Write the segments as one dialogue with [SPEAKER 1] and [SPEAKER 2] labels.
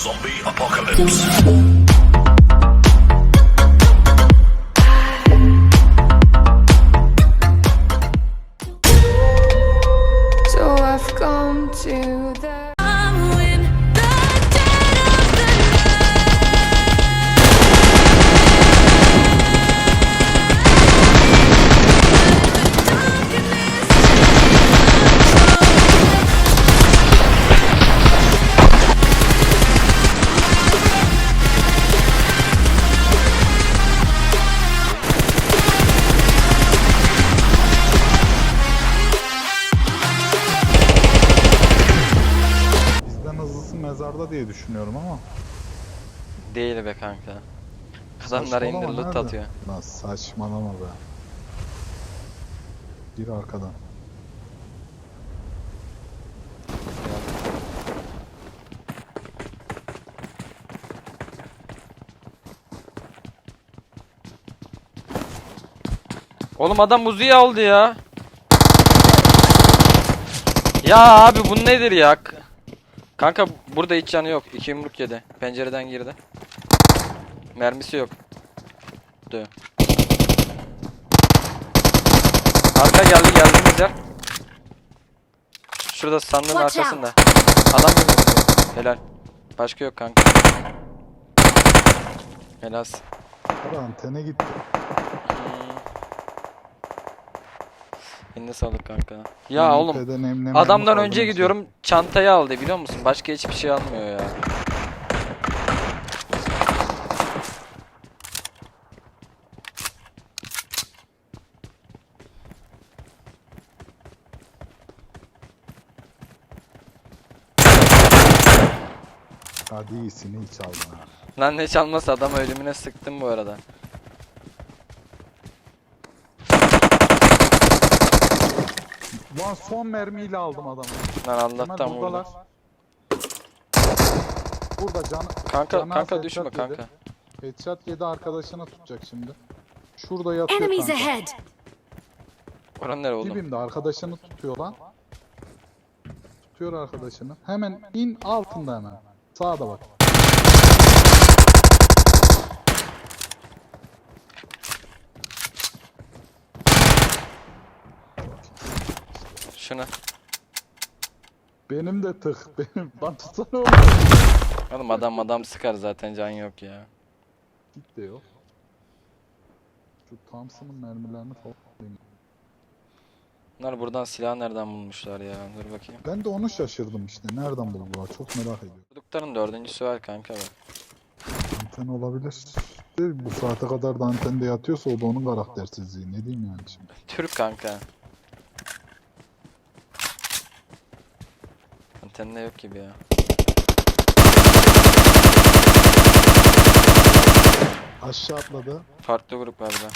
[SPEAKER 1] Zombie apocalypse.
[SPEAKER 2] Düşünüyorum ama.
[SPEAKER 3] Değil be kanka.
[SPEAKER 2] Saçmalama,
[SPEAKER 3] indir loot
[SPEAKER 2] nerede?
[SPEAKER 3] atıyor.
[SPEAKER 2] Lan saçmalama be. Bir arkadan.
[SPEAKER 3] Oğlum adam Uzi'yi aldı ya. Ya abi bu nedir ya? Kanka burada hiç canı yok. İki yumruk yedi. Pencereden girdi. Mermisi yok. Dö. Arka geldi geldiğimiz yer. Şurada sandığın
[SPEAKER 4] Watch out.
[SPEAKER 3] arkasında. Adam yumruk Helal. Başka yok kanka. Helal.
[SPEAKER 2] Hadi antene gitti.
[SPEAKER 3] Eline sağlık kanka. Ya oğlum
[SPEAKER 2] Ünitede nemleme
[SPEAKER 3] Adamdan önce
[SPEAKER 2] kaldı
[SPEAKER 3] gidiyorum çantayı aldı biliyor musun? Başka hiçbir şey almıyor ya.
[SPEAKER 2] mesela? Hadi iyisini hiç aldın ha.
[SPEAKER 3] Lan ne çalması adam ölümüne sıktım bu arada.
[SPEAKER 2] Lan son mermiyle aldım adamı.
[SPEAKER 3] Lan
[SPEAKER 2] Kemal
[SPEAKER 3] Allah'tan
[SPEAKER 2] buradalar.
[SPEAKER 3] vurdum.
[SPEAKER 2] Burada can
[SPEAKER 3] Kanka
[SPEAKER 2] Canan
[SPEAKER 3] kanka düşme
[SPEAKER 2] yedi.
[SPEAKER 3] kanka.
[SPEAKER 2] Headshot yedi arkadaşına tutacak şimdi. Şurada yatıyor
[SPEAKER 4] Enemies
[SPEAKER 2] kanka.
[SPEAKER 4] ahead!
[SPEAKER 3] Oran nere oğlum?
[SPEAKER 2] Dibimde arkadaşını tutuyor lan. Tutuyor arkadaşını. Hemen in altında hemen. Sağda bak.
[SPEAKER 3] Şunu.
[SPEAKER 2] Benim de tık. Benim. Lan tutsana oğlum.
[SPEAKER 3] Oğlum adam adam sıkar zaten can yok ya.
[SPEAKER 2] Git de yok. Şu Thompson'ın mermilerini falan. alayım.
[SPEAKER 3] Bunlar buradan silah nereden bulmuşlar ya? Dur bakayım.
[SPEAKER 2] Ben de onu şaşırdım işte. Nereden buldular? Çok merak ediyorum.
[SPEAKER 3] Durdukların dördüncüsü var kanka bak.
[SPEAKER 2] Anten olabilir. Bu saate kadar da antende yatıyorsa o da onun karaktersizliği. Ne diyeyim yani şimdi.
[SPEAKER 3] Türk kanka. Antende yok gibi ya.
[SPEAKER 2] Aşağı atladı.
[SPEAKER 3] Farklı grup galiba.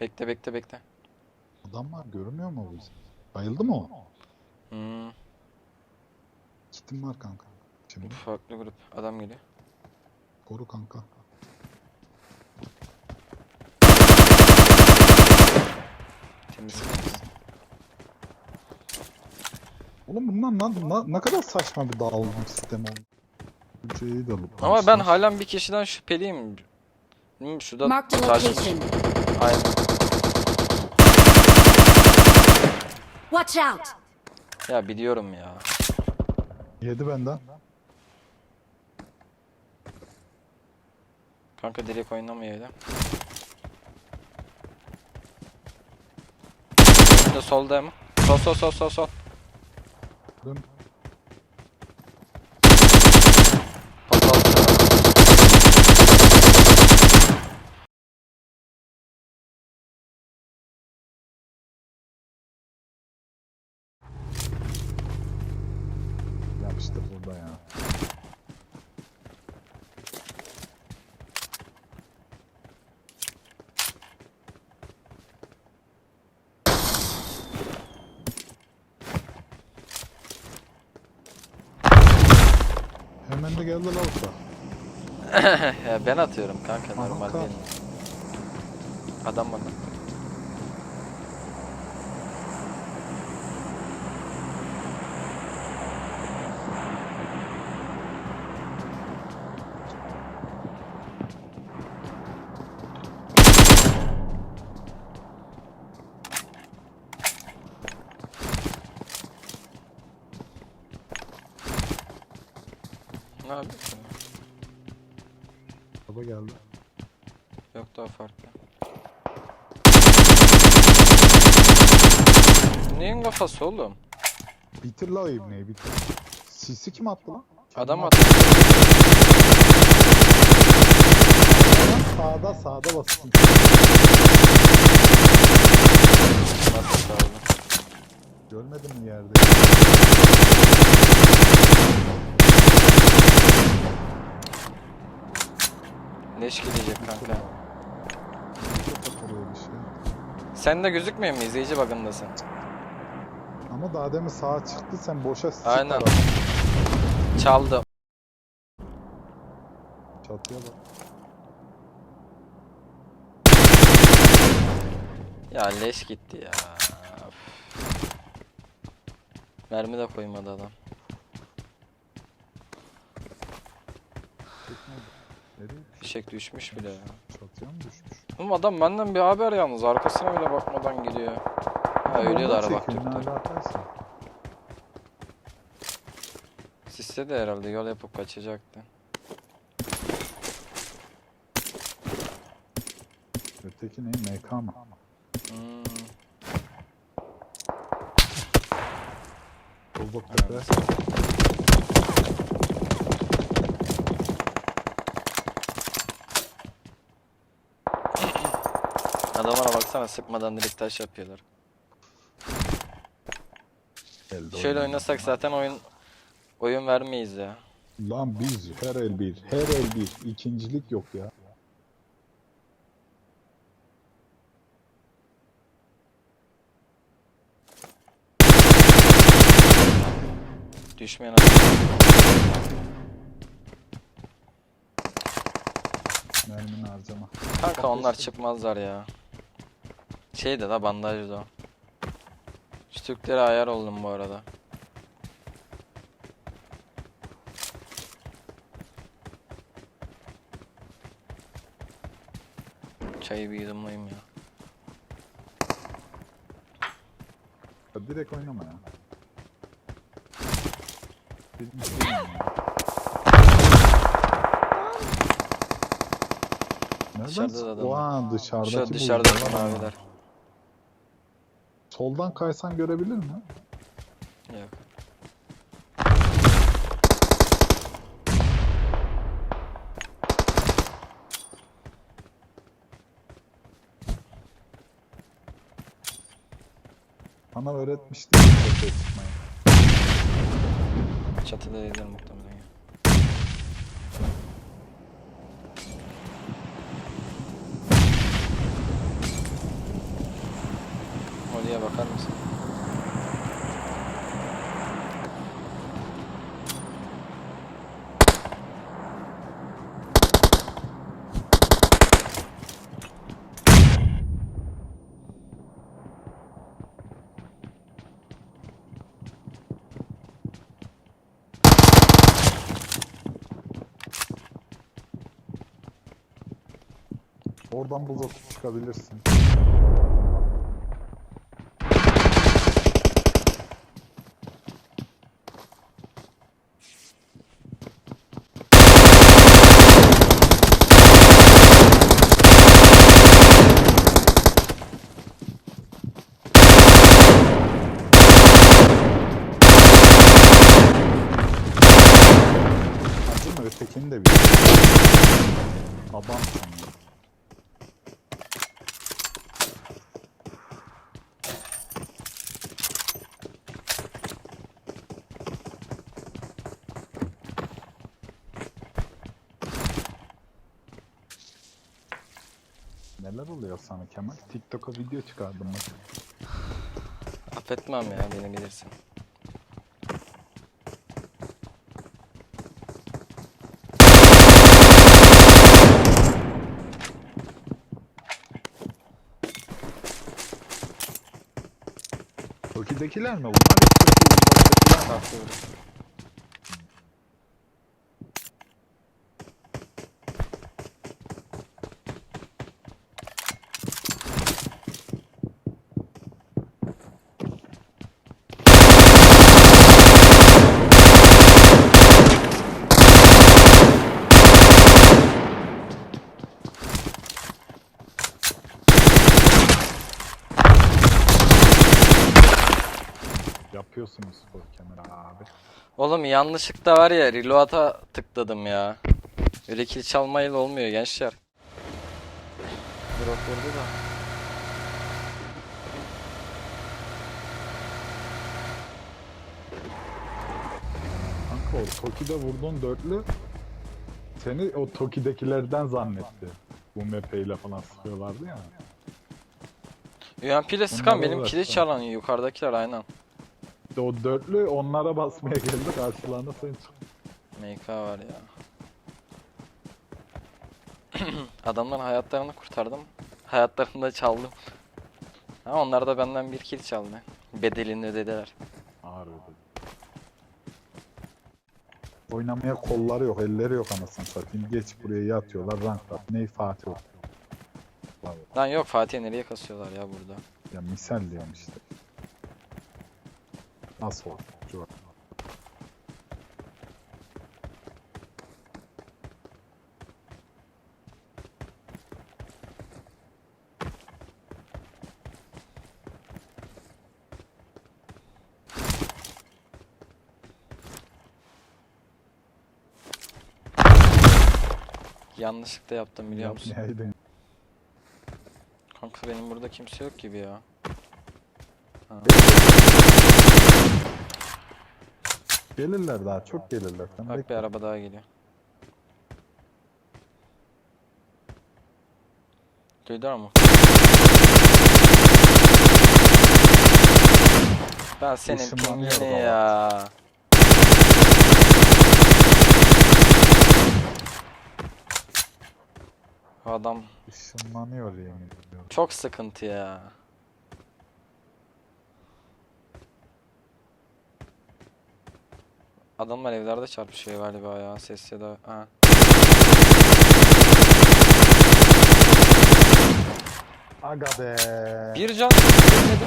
[SPEAKER 3] Bekle bekle bekle.
[SPEAKER 2] Adam var görünmüyor mu bizi? Bayıldı mı o?
[SPEAKER 3] Hmm,
[SPEAKER 2] Kitim var kanka. Şimdi
[SPEAKER 3] farklı grup. Adam geliyor.
[SPEAKER 2] koru kanka.
[SPEAKER 3] Temiz.
[SPEAKER 2] Oğlum bunlar lan na- ne kadar saçma bir dağılım sistemi oldu. Şeyi de
[SPEAKER 3] Ama ben
[SPEAKER 2] bulmuşlar.
[SPEAKER 3] halen bir kişiden şüpheliyim. Hmm, şurada
[SPEAKER 4] Marked a location.
[SPEAKER 3] Aynen.
[SPEAKER 4] Watch out!
[SPEAKER 3] Ya biliyorum ya.
[SPEAKER 2] Yedi benden.
[SPEAKER 3] Kanka direkt oynamıyor öyle. Şurada solda mı? Sol sol sol sol sol.
[SPEAKER 2] drin. Hemen de geldi la usta.
[SPEAKER 3] ya ben atıyorum kanka normal değil. Adam bana. Ne yapıyorsun?
[SPEAKER 2] Baba geldi.
[SPEAKER 3] Yok daha farklı. Neyin kafası oğlum?
[SPEAKER 2] Bitir la ibneyi bitir. Sisi kim attı lan?
[SPEAKER 3] Adam attı.
[SPEAKER 2] Sağda sağda basın.
[SPEAKER 3] Nasıl sağladı?
[SPEAKER 2] Görmedin mi yerde?
[SPEAKER 3] Leş gidecek kanka.
[SPEAKER 2] Çok atılıyor bir şey.
[SPEAKER 3] Sen de gözükmüyor mu? İzleyici bakındasın.
[SPEAKER 2] Ama daha demin sağa çıktı sen boşa sık
[SPEAKER 3] Aynen. Çaldı.
[SPEAKER 2] Çatıya bak.
[SPEAKER 3] Ya leş gitti ya. Mermi de koymadı adam.
[SPEAKER 2] Nereye?
[SPEAKER 3] Fişek düşmüş bile ya.
[SPEAKER 2] Çatıya mı düşmüş?
[SPEAKER 3] Oğlum adam benden bir haber yalnız. Arkasına bile bakmadan gidiyor. Ha ölüyor da araba
[SPEAKER 2] alakaysa.
[SPEAKER 3] Sisse de herhalde yol yapıp kaçacaktı.
[SPEAKER 2] Öteki ne? MK mı?
[SPEAKER 3] Hmm.
[SPEAKER 2] Bozok tepe.
[SPEAKER 3] Adamlara baksana sıkmadan direkt taş yapıyorlar.
[SPEAKER 2] Elde
[SPEAKER 3] Şöyle oynasak zaten oyun oyun vermeyiz ya.
[SPEAKER 2] Lan biz her el bir. Her el bir. İkincilik yok ya.
[SPEAKER 3] Düşmeyen adam.
[SPEAKER 2] Mermini harcama.
[SPEAKER 3] Kanka onlar çıkmazlar ya. Şey de la bandaj da. o. Şu Türklere ayar oldum bu arada. Çayı bir yudumlayayım ya.
[SPEAKER 2] Ya direkt oynama ya. Bir- bir şey ya. Nereden?
[SPEAKER 3] Dışarıda da adam var.
[SPEAKER 2] Oha dışarıdaki
[SPEAKER 3] Şu dışarıda maviler.
[SPEAKER 2] Soldan kaysan görebilir mi?
[SPEAKER 3] Yok.
[SPEAKER 2] Bana öğretmişti.
[SPEAKER 3] Çatıda değiller
[SPEAKER 2] Oradan buz atıp çıkabilirsin. Ötekini de bil. Adam Neler oluyor sana Kemal? TikTok'a video çıkardım bak.
[SPEAKER 3] Affetmem ya beni bilirsin.
[SPEAKER 2] Toki'dekiler mi bunlar? Uzaktakiler mi? Yapıyorsunuz spor kemer abi?
[SPEAKER 3] Oğlum yanlışlıkla var ya reload'a tıkladım ya. Öyle kill çalmayla olmuyor gençler. Drop vurdu da.
[SPEAKER 2] Kanka o Toki'de vurduğun dörtlü seni o Toki'dekilerden zannetti. Bu MP ile falan sıkıyorlardı ya.
[SPEAKER 3] UMP ile sıkan benim kili çalan yukarıdakiler aynen.
[SPEAKER 2] İşte o dörtlü onlara basmaya geldi karşılarına sen çık.
[SPEAKER 3] MK var ya. Adamların hayatlarını kurtardım. Hayatlarını da çaldım. Ha, onlar da benden bir kill çaldı. Bedelini ödediler.
[SPEAKER 2] Ağır ödedi. Oynamaya kolları yok, elleri yok anasını satayım. Geç buraya yatıyorlar, rank up. Ney Fatih ol.
[SPEAKER 3] Lan yok Fatih nereye kasıyorlar ya burada.
[SPEAKER 2] Ya misal diyorum işte. Nasıl oldu? Çok.
[SPEAKER 3] Yanlışlıkla yaptım biliyor musun?
[SPEAKER 2] Yapmayaydın.
[SPEAKER 3] Kanka benim burada kimse yok gibi ya.
[SPEAKER 2] Gelirler daha, çok gelirler. Sen
[SPEAKER 3] Bak bir
[SPEAKER 2] bekle.
[SPEAKER 3] araba daha geliyor. Duydular mı? Ben senin
[SPEAKER 2] Işınlanıyor
[SPEAKER 3] pingini
[SPEAKER 2] baba.
[SPEAKER 3] ya. Adam
[SPEAKER 2] Işınlanıyor yemin ediyorum.
[SPEAKER 3] çok sıkıntı ya. Adamlar evlerde çarpışıyor galiba ya ses ya da ha.
[SPEAKER 2] Aga be.
[SPEAKER 3] Bir can ölmedi.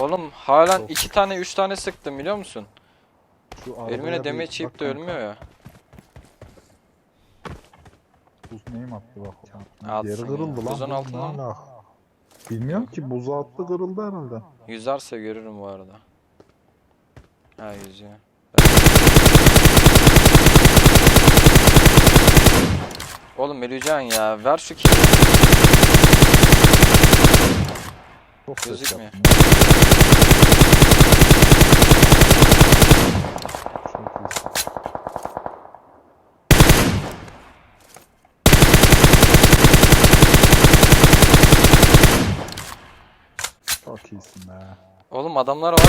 [SPEAKER 3] Oğlum halen
[SPEAKER 2] Çok
[SPEAKER 3] iki tane üç tane sıktım biliyor musun? Ölümüne
[SPEAKER 2] bak
[SPEAKER 3] yiyip de ölmüyor ya.
[SPEAKER 2] Buz neyim attı bak.
[SPEAKER 3] Atsın
[SPEAKER 2] Yeri kırıldı lan.
[SPEAKER 3] Buzun
[SPEAKER 2] buz
[SPEAKER 3] altında
[SPEAKER 2] ne
[SPEAKER 3] mı?
[SPEAKER 2] alaka? Bilmiyorum ki buzu attı kırıldı herhalde.
[SPEAKER 3] Yüzerse görürüm bu arada. Ha yüzüyor. Oğlum öleceksin ya. Ver şu kili.
[SPEAKER 2] Çok ses
[SPEAKER 3] Gözükmüyor.
[SPEAKER 2] yaptım. Çok iyisin be.
[SPEAKER 3] Oğlum adamlar var ya.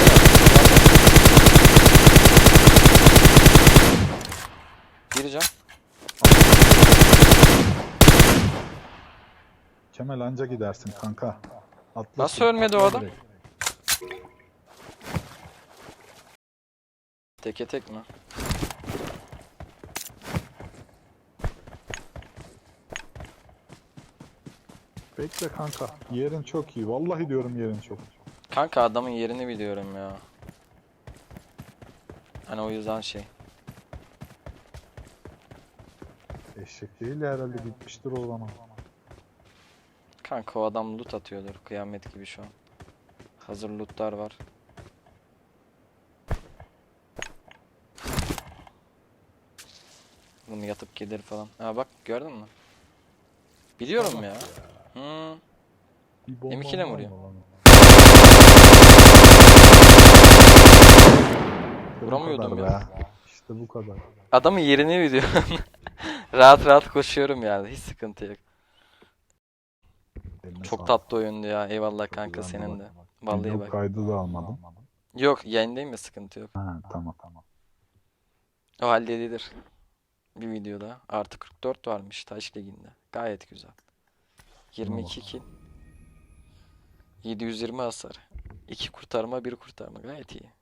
[SPEAKER 3] Gireceğim.
[SPEAKER 2] Kemal anca gidersin kanka. Atla
[SPEAKER 3] Nasıl ölmedi o adam?
[SPEAKER 2] direkt.
[SPEAKER 3] Teke tek mi?
[SPEAKER 2] Bekle kanka. Yerin çok iyi. Vallahi diyorum yerin çok.
[SPEAKER 3] Kanka adamın yerini biliyorum ya. Hani o yüzden şey.
[SPEAKER 2] Eşek değil herhalde gitmiştir o zaman.
[SPEAKER 3] Kanka o adam loot atıyordur. Kıyamet gibi şu an. Hazır lootlar var. Bunu yatıp gelir falan. Ha bak gördün mü? Biliyorum ya. Hmm.
[SPEAKER 2] Bir bomba
[SPEAKER 3] M2 'le mi vuruyor? Vuramıyordum ya.
[SPEAKER 2] İşte bu kadar.
[SPEAKER 3] Adamın yerini biliyorum. rahat rahat koşuyorum yani. Hiç sıkıntı yok.
[SPEAKER 2] Eline
[SPEAKER 3] Çok tatlı oyundu ya. Eyvallah
[SPEAKER 2] Çok
[SPEAKER 3] kanka senin de. Vallahi
[SPEAKER 2] Video
[SPEAKER 3] bak.
[SPEAKER 2] kaydı da almadım.
[SPEAKER 3] Yok yayındayım ya sıkıntı yok.
[SPEAKER 2] Ha tamam tamam.
[SPEAKER 3] O halledilir. Bir videoda. Artı 44 varmış Taş Ligi'nde. Gayet güzel. 22 kill. 720 hasar. 2 kurtarma 1 kurtarma gayet iyi.